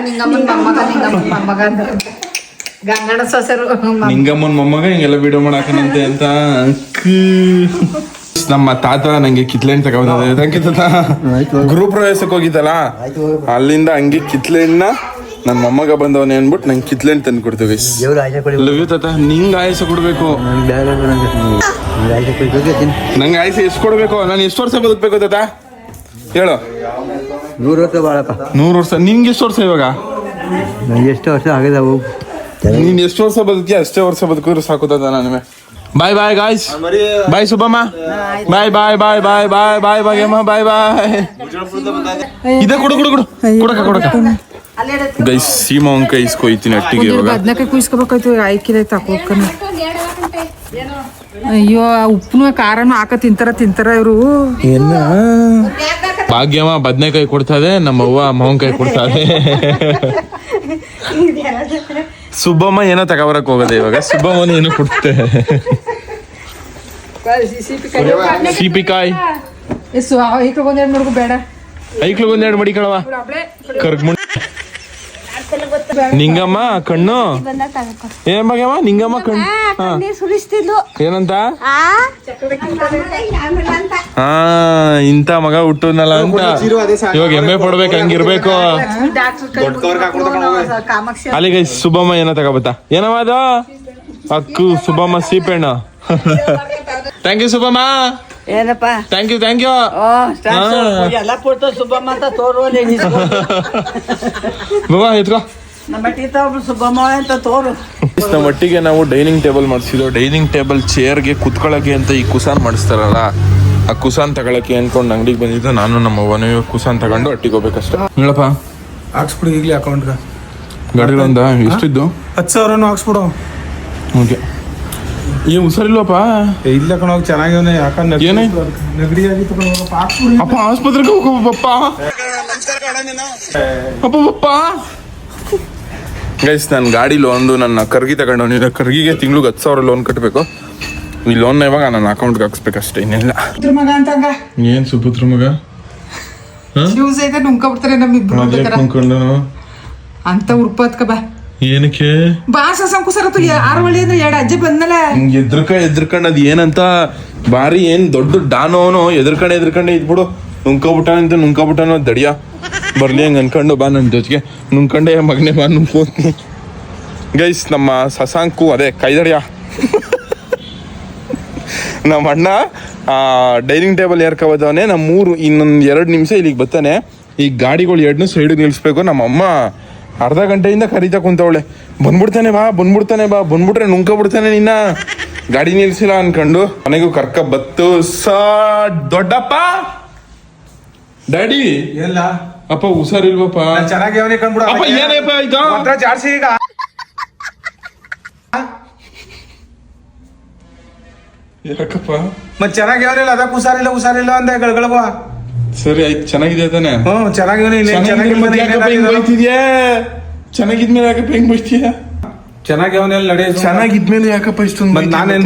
[SPEAKER 4] ನಿಂಗಮ್ಮನ ಮೊಮ್ಮಗ ನಿಂಗಮ್ಮನ ಮೊಮ್ಮಗ ಅಂತ ಗಂಗಣ ಸೊಸರು
[SPEAKER 1] ನಿಂಗಮ್ಮನ್ ಮೊಮ್ಮಗ ಹಿಂಗೆಲ್ಲ ವಿಡಿಯೋ ಮಾಡಾಕನಂತೆ ಅಂತ. ನಮ್ಮ ತಾತ ನಂಗೆ ಕಿತ್ಲೆಹಣ್ಣು ತಗೊಂಡ್ರೆ ಥ್ಯಾಂಕ್ ಯು ತಾತ. ಗೃಹ ಪ್ರವೇಶಕ್ಕೆ ಹೋಗಿದ್ದಲ್ಲ? ಅಲ್ಲಿಂದ ಹಂಗೆ ಕಿತ್ಲೆಹಣ್ಣ ನನ್ನ ಮೊಮ್ಮಗ ಬಂದವನೇ ಅನ್ಬಿಟ್ಟು ನಂಗೆ ಕಿತ್ಲೆಂಡ್ ತಂದು ಕೊಡ್ತೀವಿ ಲವ್ ಯು ತಾತ ನಿಂಗೆ ಆಯಸ ಕೊಡ್ಬೇಕು. ನಂಗೆ ಆಯಸ ಎಷ್ಟು ಕೊಡ್ಬೇಕು? ನಾನು ಎಷ್ಟು ವರ್ಷ ಬದುಕಬೇಕು ತಾತ? ಹೇಳು.
[SPEAKER 8] ನೂರು ವರ್ಷ ಬಾಳಪ್ಪ.
[SPEAKER 1] ನೂರು ವರ್ಷ. ನಿಂಗೆ ಎಷ್ಟು ವರ್ಷ ಇವಾಗ?
[SPEAKER 8] ನಂಗೆ ಎಷ್ಟು ವರ್ಷ ಆಗಿದಾವು
[SPEAKER 1] ನೀನ್ ಎಷ್ಟು ವರ್ಷ ಬದುಕಿ ಅಷ್ಟೇ ವರ್ಷ ಬದುಕಿದ್ರು ಸಾಕು ತಾತ ನನಗೆ ಬಾಯ್ ಬಾಯ್ ಗಾಯ್ಸ್ ಬಾಯ್ ಸುಬ್ಬಮ್ಮ ಬಾಯ್ ಬಾಯ್ ಬಾಯ್ ಬಾಯ್ ಬಾಯ್ ಬಾಯ್ ಬಾಯ್ ಬಾಯ್ ಬಾಯ್ ಇದೆ ಕೊಡು ಕೊಡು ಕೊಡು. ಕೊಡಕ ಕೊಡಕ ಗೈಸ್ ಸೀಮಾ ಅಂಕ ಇಸ್ಕೊಯ್ತೀನಿ ಅಟ್ಟಿಗೆ ಇವಾಗ.
[SPEAKER 9] ಬದ್ನಕಾಯಿ ಕುಯ್ಸ್ಕೋಬೇಕಾಯ್ತು ಆಯ್ಕಿಲ್ಲ ತಕೋಕನ ಅಯ್ಯೋ ಆ ಉಪ್ಪುನು ಖಾರನು ಹಾಕ ತಿಂತಾರ ತಿಂತಾರ ಇವರು.
[SPEAKER 1] ಭಾಗ್ಯಮ್ಮ ಬದ್ನೆಕಾಯಿ ಕೊಡ್ತಾ ನಮ್ಮವ್ವ ನಮ್ಮ ಅವ್ವ ಮಾವಿನಕಾಯಿ ಕೊಡ್ತಾ ಇದೆ ಸುಬ್ಬಮ್ಮ ಏನೋ ತಗೋಬರಕ್ ಹೋಗದೆ ಇವಾಗ. ಸುಬ್ಬಮ್ಮನ ಏನೋ ಕೊಡ್ತೆ. ಸೀಪಿಕಾಯಿ
[SPEAKER 9] ಎಸ್ ಮಡಿಕಳವಾ ಒಂದೆರಡು ನೋಡ್ಕೊ ಬೇಡ
[SPEAKER 1] ಐಕ್ಳು ಒಂದೆರಡು ಮಡಿ ಕಣವ ಕರ್ಕ್ ಮುಣ್ ನಿಂಗಮ್ಮ ಕಣ್ಣು. ಏನ್ ಭಾಗ್ಯಮ್ಮ ನಿಂಗಮ್ಮ ಕಣ್ಣು ಹಾ.
[SPEAKER 3] ಸುರಿಸ್ತಿದ್ಲು.
[SPEAKER 1] ಏನಂತ?
[SPEAKER 3] ಆ?
[SPEAKER 1] ಹಾ ಇಂತ ಮಗ ಹುಟ್ಟುನಲ್ಲ ಅಂತ. ಇವಾಗ ಎಮ್ಮೆ ಪಡ್ಬೇಕು ಹಂಗಿರ್ಬೇಕು. ಅಲ್ಲಿಗೆ ಸುಬ್ಬಮ್ಮ ಏನೋ ತಗೋಬತ್ತಾ. ಏನಮ್ಮ ಅದು? ಅಕ್ಕು ಸುಬ್ಬಮ್ಮ ಸೀಪೆಣ್ಣ. Thank you Subbamma.
[SPEAKER 4] ಏನಪ್ಪ?
[SPEAKER 1] ಥ್ಯಾಂಕ್ ಯು ಥ್ಯಾಂಕ್ ಯು
[SPEAKER 4] ಎಲ್ಲ ಫೋಟೋ ಸುಬ್ಬಮ್ಮ ಅಂತ ತೋರುವಲ್ಲಿ
[SPEAKER 1] ಬಾಬಾ ಎತ್ಕೋ.
[SPEAKER 4] ನಮ್ಮ
[SPEAKER 1] ಮಟ್ಟಿಗೆ ನಾವು ಡೈನಿಂಗ್ ಟೇಬಲ್ ಮಾಡಿಸಿದ್ವು. ಡೈನಿಂಗ್ ಟೇಬಲ್ ಚೇರ್ಗೆ ಕುತ್ಕೊಳ್ಳೋಕೆ ಅಂತ ಈ ಕುಸಾನ್ ಮಾಡಿಸ್ತಾರಲ್ಲ ಆ ಕುಸಾನ್ ತಗೊಳಕ್ಕೆ ಅನ್ಕೊಂಡು ಅಂಗಡಿಗೆ ಬಂದಿದ್ದು ನಾನು ನಮ್ಮ ಅವ್ವನೇ. ಕುಸಾನ್ ತಗೊಂಡು ಅಟ್ಟಿಗೆ ಹೋಗ್ಬೇಕಷ್ಟೇ. ಹೇಳಪ್ಪ.
[SPEAKER 2] ಹಾಕ್ಸ್ಬಿಡು ಈಗಲೇ ಅಕೌಂಟ್ಗೆ
[SPEAKER 1] ಗಾಡಿಗಳಿಂದ? ಎಷ್ಟಿದ್ದು?
[SPEAKER 2] ಹತ್ತು ಸಾವಿರನೂ ಹಾಕ್ಸ್ಬಿಡು.
[SPEAKER 1] ಓಕೆ. ಏ ಹುಷಾರಿಲ್ವಪ್ಪ
[SPEAKER 2] ಏ, ಇಲ್ಲ ಕಣೋಗಿ ಚೆನ್ನಾಗಿವನೆ ಯಾಕಂದ್ರೆ
[SPEAKER 1] ಏನಾಯ್ತು?
[SPEAKER 2] ನೆಗಡಿ ಆಗಿತ್ತು ಕಣೋಗಪ್ಪ ಹಾಕ್ಸ್ಬಿಡು
[SPEAKER 1] ಅಪ್ಪ ಆಸ್ಪತ್ರೆಗೆ ಹೋಗಪ್ಪ ಅಪ್ಪ ಪಪ್ಪ. ಗೈಸ್ ನನ್ನ ಗಾಡಿ ಲೋನ್ದು ನನ್ನ ಕರ್ಗಿ ತಗೊಂಡು ಕರ್ಗಿಗೆ ತಿಂಗ್ಳಿಗೆ ಹತ್ತು ಸಾವಿರ ಲೋನ್ ಕಟ್ಟಬೇಕು ಈ ಲೋನ್ ಇವಾಗ ನನ್ನ ಅಕೌಂಟ್ಗೆ ಹಾಕ್ಸ್ಬೇಕಷ್ಟೇ ಇನ್ನೆಲ್ಲ.
[SPEAKER 4] ಮಗ ಅಂತಂಗ?
[SPEAKER 1] ಏನ್ ಸುಪುತ್ರ ಮಗ.
[SPEAKER 9] ಅಂತ ಉರ್ಪತ್ಕ ಬಾ.
[SPEAKER 1] ಏನಕ್ಕೆ?
[SPEAKER 9] ಬಾ ಸಸಂ ಕುಸರತ್ತು ಆರು ಒಳ್ಳೆ ಅಂದ್ರೆ ಎರಡು ಅಜ್ಜಿ ಬಂದಲ್ಲ
[SPEAKER 1] ಹಿಂಗ್ ಎದ್ರಕ ಎದ್ರಕಂಡ್ ಅದ್ ಏನಂತ ಬಾರಿ ಏನ್ ದೊಡ್ಡ ಡಾನೋನು ಎದ್ರಕಂಡ್ ಎದ್ರಕಂಡೆ ಇದ್ಬಿಡು ನುಂಕೋಬಿಟ್ಟಾನಂತ ನುಂಕೋಬಿಟ್ಟಾನ ದಡಿಯ? ಬರ್ಲಿ ಹಂಗೆ ಅನ್ಕೊಂಡು ಬಾ ನನ್ನ ಜೊತೆಗೆ. ನುಂಕಂಡೆ ಮಗನೇ ಬಾ ನುಂಕು ಗೈಸ್, ನಮ್ಮ ಸಸಾಂಕು ಅದೇ ಕೈದಡಿಯ ನಮ್ಮ ಅಣ್ಣ ಡೈನಿಂಗ್ ಟೇಬಲ್ ಏರ್ಕೋಬೋದವನೇ ನಮ್ಮ ಮೂರು, ಇನ್ನೊಂದು ಎರಡು ನಿಮಿಷ ಇಲ್ಲಿಗೆ ಬರ್ತಾನೆ. ಈ ಗಾಡಿಗಳು ಎರಡನ್ನೂ ಸೈಡಿಗೆ ನಿಲ್ಲಿಸ್ಬೇಕು ನಮ್ಮ ಅಮ್ಮ ಅರ್ಧ ಗಂಟೆಯಿಂದ ಕರೀತಾ ಕುಂತವಳೆ. ಬಂದ್ಬಿಡ್ತಾನೆ ಬಾ ಬಂದ್ಬಿಡ್ತಾನೆ ಬಾ, ಬಂದ್ಬಿಟ್ರೆ ನುಂಕೊಬಿಡ್ತಾನೆ ನಿನ್ನ. ಗಾಡಿ ನಿಲ್ಸಿಲ್ಲ ಅನ್ಕೊಂಡು ಮನೆಗೂ ಕರ್ಕ ಬತ್ತು. ಸಾ, ದೊಡ್ಡಪ್ಪ! ಡ್ಯಾಡಿ
[SPEAKER 2] ಎಲ್ಲ.
[SPEAKER 1] ಅಪ್ಪ ಹುಷಾರಿಲ್ವಪ್ಪ.
[SPEAKER 2] ಚೆನ್ನಾಗಿ ಅವನೇ ಕಂಡ್ಬಿಡ.
[SPEAKER 1] ಅಪ್ಪ ಏನಪ್ಪ ಇದು
[SPEAKER 2] ಒಂಥರ ಜಾಡ್ಸಿ ಈಗ.
[SPEAKER 1] ಯಾಕಪ್ಪ?
[SPEAKER 2] ಮತ್ ಚೆನ್ನಾಗಿ ಅವನಿಲ್ಲ ಅದಕ್ಕೆ ಹುಷಾರಿಲ್ಲ ಹುಷಾರಿಲ್ಲ ಅಂದೆ ಗಳಗಳವ.
[SPEAKER 1] ಸರಿ ಆಯ್ತು. ಚೆನ್ನಾಗಿದೆ ತಾನೆ.
[SPEAKER 2] ಹ್ಮ್ ಇಲ್ಲ
[SPEAKER 1] ಚೆನ್ನಾಗಿದ್ಮೇಲೆ ಯಾಕಪ್ಪ ಹಿಂಗ್ ಬೈತಿದ್ಯಾ? ಚೆನ್ನಾಗಿದ್ಮೇಲೆ ಯಾಕಪ್ಪ ಹೆಂಗ್ ಬೈತೀಯ
[SPEAKER 2] ಚೆನ್ನಾಗಿ ಅವನೆಲ್ಲ ನಡೆ
[SPEAKER 1] ಚೆನ್ನಾಗಿದ್ಮೇಲೆ ಯಾಕಪ್ಪ ಇಷ್ಟೊಂದು
[SPEAKER 2] ನಾನೇನ್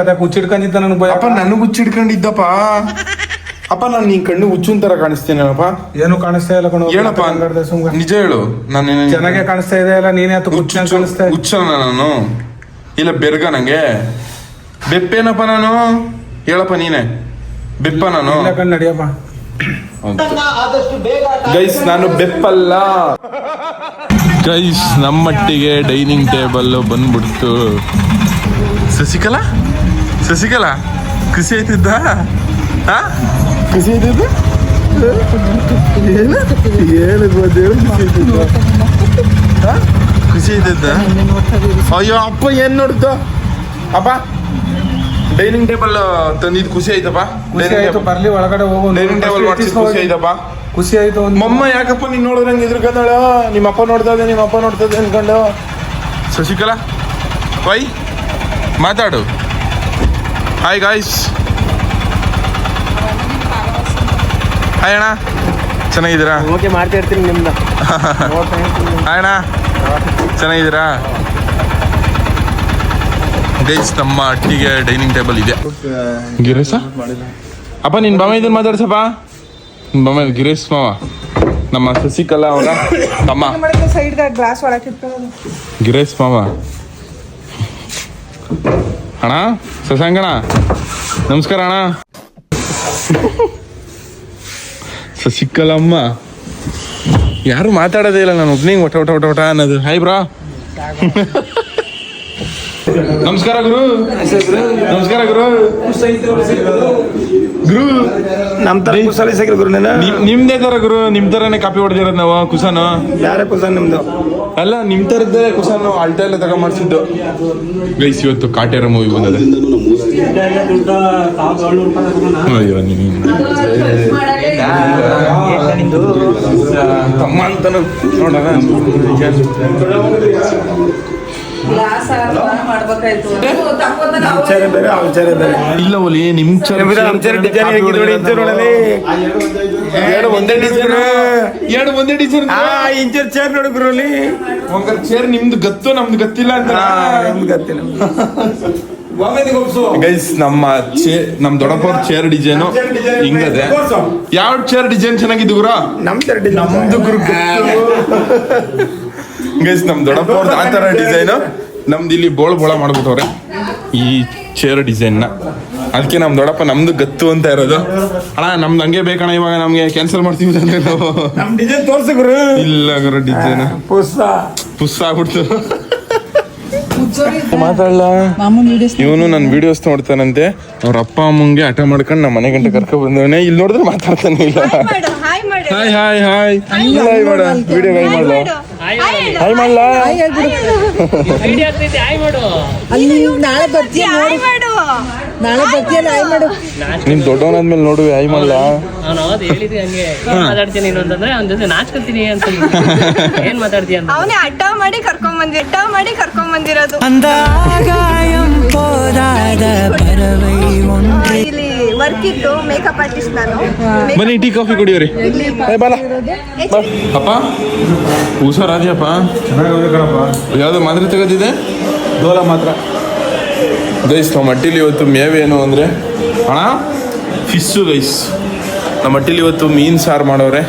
[SPEAKER 2] ಅದಕ್ಕೆ ಹುಚ್ಚಿಡ್ಕೊಂಡಿದ್ದ ನನಗೆ
[SPEAKER 1] ಅಪ್ಪ ನನಗೆ ಹುಚ್ಚಿಡ್ಕೊಂಡಿದ್ದಪ್ಪ. ಅಪ್ಪ ನಾನು ನಿನ್ ಕಣ್ಣು ಹುಚ್ಚುನ್ ತರ ಕಾಣಿಸ್ತೇನಪ್ಪ
[SPEAKER 2] ಏನು ಕಾಣಿಸ್ತಾ ಇಲ್ಲ ಕಣೋ?
[SPEAKER 1] ಏನಪ್ಪ?
[SPEAKER 2] ಹಂಗಾಡ್ದೆ.
[SPEAKER 1] ನಿಜ ಹೇಳು. ನಾನು
[SPEAKER 2] ಚೆನ್ನಾಗೆ ಕಾಣಿಸ್ತಾ ಇದೆ ಅಲ್ಲ ನೀನೇ ಅಥವಾ ಹುಚ್ಚ ಕಾಣಿಸ್ತಾ
[SPEAKER 1] ಹುಚ್ಚ ನಾನು? ಇಲ್ಲ ಬೆರ್ಗ ನಂಗೆ. ಬೆಪ್ಪೇನಪ್ಪ ನಾನು? ಹೇಳಪ್ಪ ನೀನೆ. ಬೆಪ್ಪ ನಾನು.
[SPEAKER 2] ಇಲ್ಲ ಕಣ್ ನಡಿಯಪ್ಪ.
[SPEAKER 1] ಗೈಸ್ ನಾನು ಬೆಪ್ಪಲ್ಲ. ಗೈಸ್ ನಮ್ಮಟ್ಟಿಗೆ ಡೈನಿಂಗ್ ಟೇಬಲ್ ಬಂದ್ಬಿಡ್ತು. ಸಸಿಕಲಾ? ಸಸಿಕಲಾ? ಖುಷಿ ಆಯ್ತಿದ್ದ? ಹಾ? ಖುಷಿ ಇದ್ದಿದ್ದು? ಏನು? ಏನು ಗೊತ್ತು ಹೇಳು, ಖುಷಿ ಆಯ್ತಿದ್ದ ಅಯ್ಯೋ ಅಪ್ಪ ಏನ್ ನೋಡ್ತು? ಅಪ್ಪ ಡೈನಿಂಗ್ ಟೇಬಲ್ ತಂದಿದ್ ಖುಷಿ ಆಯ್ತಪ್ಪ?
[SPEAKER 2] ಖುಷಿ ಆಯ್ತು ಬರ್ಲಿ ಒಳಗಡೆ ಹೋಗೋ.
[SPEAKER 1] ಡೈನಿಂಗ್ ಟೇಬಲ್ ಮಾಡ್ಸಿದ್ ಖುಷಿ ಆಯ್ತಪ್ಪ?
[SPEAKER 2] ಖುಷಿ ಆಯ್ತು
[SPEAKER 1] ಮಮ್ಮ ಯಾಕಪ್ಪ ನೀನ್ ನೋಡಿದ್ರಂಗೆ ಎದ್ರಕಂದಾಳ ನಿಮ್ಮ ಅಪ್ಪ ನೋಡ್ತಾ ಇದೆ ನಿಮ್ಮ ಅಪ್ಪ ನೋಡ್ತಾ ಇದೆ ಅನ್ಕೊಂಡು. ಶಶಿಕಲಾ ವೈ ಮಾತಾಡು. ಹಾಯ್ ಗಾಯ್ಸ್ ಹಾಯ್ ಅಣ್ಣ. ಚೆನ್ನಾಗಿದ್ದೀರಾ?
[SPEAKER 8] ಓಕೆ ಮಾಡ್ತಾ ಇರ್ತೀನಿ ನಿಮ್ದು.
[SPEAKER 1] ಹಾಯ್ ಅಣ್ಣ. ಚೆನ್ನಾಗಿದ್ದೀರಾ? ಗೈಸ್ ನಮ್ಮ ಅಟ್ಟಿಗೆ ಡೈನಿಂಗ್ ಟೇಬಲ್ ಇದೆ. ಗಿರೇಶ ಅಪ್ಪ ನಿನ್ ಬಾಮ ಇದನ್ನ ಮಾತಾಡ್ಸಪ್ಪ. ನಿನ್ ಬಾಮ ಗಿರೀಶ್ ಮಾವ. ನಮ್ಮ ಶಶಿಕಲಾ ಅವರ ತಮ್ಮ. ಗಿರೀಶ್ ಮಾವ. ಅಣ್ಣ ಶಶಾಂಕಣ ನಮಸ್ಕಾರ ಅಣ್ಣ. ಶಶಿಕಲಮ್ಮ ಯಾರು ಮಾತಾಡೋದೇ ಇಲ್ಲ ನಾನು ಒಬ್ನಿಂಗ್ ಒಟ ಒಟ ಒಟ ಒಟ ಅನ್ನೋದು. ಹಾಯ್ ಬ್ರಾ ನಮಸ್ಕಾರ ಗುರು. ನಮಸ್ಕಾರ ಗುರು. ಗುರು.
[SPEAKER 2] ನಮ್ ತರ ಕುಸಲಿ ಸಿಕ್ಕಿಲ್ಲ ಗುರು ನೀನು
[SPEAKER 1] ನಿಮ್- ನಿಮ್ದೇ ತರ ಗುರು ನಿಮ್ ತರನೇ ಕಾಪಿ ಹೊಡೆದಿರೋದು ನಾವು ಕುಸನ.
[SPEAKER 2] ಯಾರೇ ಕುಸನ್ ನಿಮ್ದು?
[SPEAKER 1] ಅಲ್ಲ ನಿಮ್ ತರದ್ದೇ ಕುಸನ್ ಅಳ್ತಾ ಎಲ್ಲ ತಗೊಂಡ್ ಮಾಡಿಸಿದ್ದು. ಗೈಸ್ ಇವತ್ತು ಕಾಟೇರ ಮೂವಿ ಬಂದದೆ. ಅಯ್ಯೋ ತಮ್ಮ ಅಂತ ನೋಡೋಣ. ಇಲ್ಲ ಒಲಿ ನಿಮ್ ಎರಡು ಒಂದೇ ಡಿಸೈನ್ ಎರಡು ಒಂದೇ ಡಿಸೈನ್
[SPEAKER 2] ಆ ಇಂಚರ್ ಚೇರ್ ನೋಡಿ ಗುರುಲಿ
[SPEAKER 1] ಒಂದ್ ಚೇರ್ ನಿಮ್ದು ಗತ್ತು ನಮ್ದು ಗತ್ತಿಲ್ಲ ಅಂತ.
[SPEAKER 2] ಗೊತ್ತಿಲ್ಲ
[SPEAKER 1] ಗೈಸ್ ನಮ್ಮ ಚೇ ನಮ್ ದೊಡ್ಡಪ್ಪವ್ರ ಚೇರ್ ಡಿಸೈನು ಹಿಂಗದೆ. ಯಾವ ಚೇರ್ ಡಿಸೈನ್ ಚೆನ್ನಾಗಿದ್ದು ಗುರ?
[SPEAKER 2] ನಮ್ ಚೇರ್ ಡಿಸೈನ್.
[SPEAKER 1] ನಮ್ದು ಗುರು ಗೈಸ್ ನಮ್ ದೊಡ್ಡಪ್ಪವ್ರದ್ದು ಆ ತರ ಡಿಸೈನು ನಮ್ದು ಇಲ್ಲಿ ಬೋಳ ಬೋಳ ಮಾಡ್ಬಿಟ್ಟವ್ರೆ. ಈ ಚೇರ್ ಡಿಸೈನ್ನ. ಅದಕ್ಕೆ ನಮ್ ದೊಡ್ಡಪ್ಪ ನಮ್ದು ಗತ್ತು ಅಂತ ಇರೋದು. ಅಣ್ಣ ನಮ್ದು ಹಂಗೆ ಬೇಕಣ್ಣ ಇವಾಗ ನಮ್ಗೆ ಕ್ಯಾನ್ಸಲ್ ಮಾಡ್ತೀವಿ ಅಂದ್ರೆ ನಾವು.
[SPEAKER 2] ನಮ್ ಡಿಸೈನ್ ತೋರ್ಸು ಗುರು.
[SPEAKER 1] ಇಲ್ಲ ಗುರು ಡಿಸೈನ್
[SPEAKER 2] ಪುಸ್ಸಾ
[SPEAKER 1] ಪುಸ್ ಆಗ್ಬಿಡ್ತು. ಮಾತಾಡಲ್ಲ ಇವನು ನನ್ನ ವಿಡಿಯೋಸ್ ನೋಡ್ತಾನಂತೆ. ಅವ್ರ ಅಪ್ಪ ಅಮ್ಮಂಗೆ ಹಠ ಮಾಡ್ಕೊಂಡು ನಮ್ಮ ಮನೆ ಗಂಟೆ ಕರ್ಕೊ ಬಂದವನೇ. ಇಲ್ಲಿ ನೋಡಿದ್ರೆ ಮಾತಾಡ್ತಾನೆ ಇಲ್ಲ.
[SPEAKER 3] ಹಾಯ್ ಮಾಡು
[SPEAKER 1] ಹಾಯ್ ಹಾಯ್ ಹಾಯ್ ಹಾಯ್ ಮಾಡ ವಿಡಿಯೋ ಹಾಯ್ ಮಾಡ್ಲ ಹಾಯ್ ಮಾಡ್ಲ
[SPEAKER 9] ಅಲ್ಲಿ. ನಾಳೆ ಬರ್ತೀಯ
[SPEAKER 3] ಹಾಯ್ ಮಾಡು.
[SPEAKER 9] ನಾಳೆ ಬರ್ತೀಯಲ್ಲ ಹಾಯ್ ಮಾಡು.
[SPEAKER 1] ನೀನ್ ದೊಡ್ಡವನಾದ್ಮೇಲೆ ನೋಡು ಹಾಯ್ ಮಾಡ್ಲ
[SPEAKER 10] ನಾನು ಹೌದು ಹೇಳಿದ್ವಿ ಹಂಗೆ. ಏನ್ ಮಾತಾಡ್ತೀನಿ ನೀನು ಅಂತಂದ್ರೆ ಅವ್ನ ಜೊತೆ ನಾಚ್ಕೊತೀನಿ ಅಂತ ಏನ್ ಮಾತಾಡ್ತೀಯ ಅಂತ.
[SPEAKER 3] ಅವನೇ ಅಡ್ಡ ಮಾಡಿ ಕರ್ಕೊಂಡ್ ಬಂದಿ ಅಡ್ಡ ಮಾಡಿ ಕರ್ಕೊಂಡ್ ಬಂದಿರೋದು. ಇಲ್ಲಿ ವರ್ಕ್ ಇತ್ತು ಮೇಕಪ್ ಆರ್ಟಿಸ್ಟ್ ನಾನು.
[SPEAKER 1] ಬನ್ನಿ ಟೀ ಕಾಫಿ ಕುಡಿಯೋರಿ. ಬಾಲ. ಅಪ್ಪ ಹುಷಾರಾದ್ಯಪ್ಪ
[SPEAKER 2] ಚೆನ್ನಾಗಿ ಕಣಪ್ಪ
[SPEAKER 1] ಯಾವ್ದು ಮಾತ್ರೆ ತೆಗೆದಿದೆ?
[SPEAKER 2] ದೋಲ ಮಾತ್ರ.
[SPEAKER 1] ಗೈಸ್ ನಮ್ಮ ಹಟ್ಟಿಲಿ ಇವತ್ತು ಮೇವೇನು ಅಂದರೆ? ಅಣ್ಣ ಫಿಶ್ಶು ಗೈಸ್. ನಮ್ಮ ಹಟ್ಟಿಲಿ ಇವತ್ತು ಮೀನು ಸಾರು ಮಾಡೋರೆ.